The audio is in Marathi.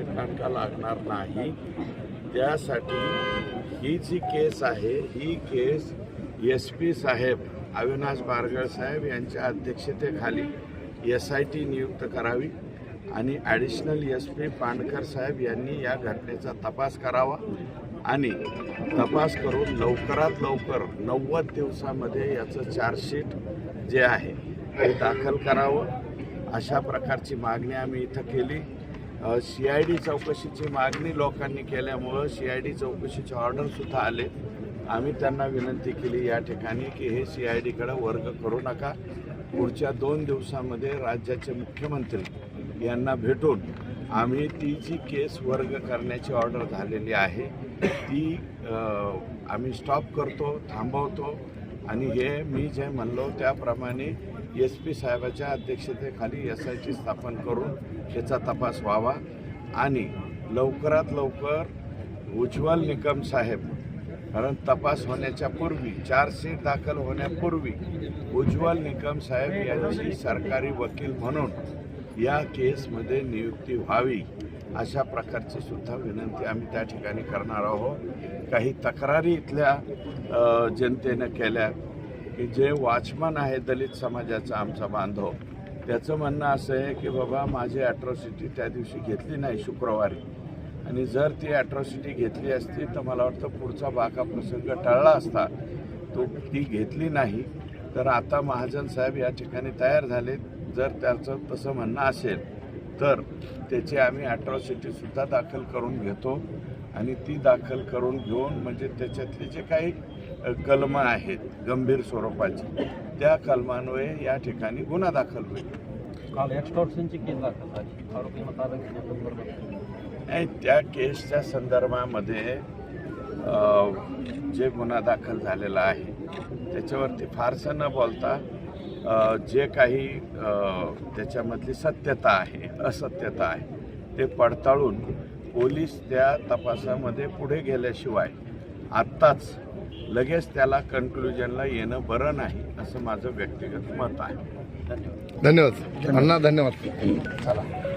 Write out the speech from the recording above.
नाटका लागणार नाही. त्यासाठी ही जी केस आहे ही केस एस पी साहेब अविनाश बारगळ साहेब यांच्या अध्यक्षतेखाली एस आय टी नियुक्त करावी आणि ॲडिशनल एस पी पांडकर साहेब यांनी या घटनेचा तपास करावा आणि तपास करून लवकरात लवकर नव्वद दिवसामध्ये याचं चार्जशीट जे आहे ते दाखल करावं. अशा प्रकारची मागणी आम्ही इथं केली. सी आय डी चौकशीची मागणी लोकांनी केल्यामुळं सी आय डी चौकशीचे ऑर्डरसुद्धा आले. आम्ही त्यांना विनंती केली या ठिकाणी की हे सी आय डीकडं वर्ग करू नका. पुढच्या दोन दिवसामध्ये राज्याचे मुख्यमंत्री यांना भेटून आम्ही ती जी केस वर्ग करण्याची ऑर्डर झालेली आहे ती आम्ही स्टॉप करतो थांबवतो. आणि हे मी जे म्हणलो त्याप्रमाणे एस पी साहेबाच्या अध्यक्षतेखाली एस आय स्थापन करून याचा तपास व्हावा आणि लवकरात लवकर उज्ज्वल निकम साहेब कारण तपास होण्याच्या पूर्वी चार्जशीट दाखल होण्यापूर्वी उज्ज्वल निकम साहेब यांची सरकारी वकील म्हणून या केसमध्ये नियुक्ती व्हावी. अशा प्रकारची सुद्धा विनंती आम्ही त्या ठिकाणी करणार आहोत. काही तक्रारी इथल्या जनतेनं केल्या की जे वॉचमन आहे दलित समाजाचा आमचा बांधव त्याचं म्हणणं असं आहे की बाबा माझी ॲट्रॉसिटी त्या दिवशी घेतली नाही शुक्रवारी. आणि जर ती ॲट्रॉसिटी घेतली असती तर मला वाटतं पुढचा बाका प्रसंग टळला असता. तो ती घेतली नाही. तर आता महाजन साहेब या ठिकाणी तयार झाले जर त्याचं तसं म्हणणं असेल तर त्याची आम्ही ॲट्रॉसिटीसुद्धा दाखल करून घेतो. आणि ती दाखल करून घेऊन म्हणजे त्याच्यातले जे काही कलमं आहेत गंभीर स्वरूपाची त्या कलमान्वये या ठिकाणी गुन्हा दाखल होईल. नाही त्या केसच्या संदर्भामध्ये जे गुन्हा दाखल झालेला आहे त्याच्यावरती फारसं न बोलता जे काही त्याच्यामधली सत्यता आहे असत्यता आहे ते पडताळून पोलीस त्या तपासामध्ये पुढे गेल्याशिवाय आत्ताच लगेच त्याला कन्क्लुजनला येणं बरं नाही असं माझं व्यक्तिगत मत आहे. धन्यवाद. अण्णा धन्यवाद. चला.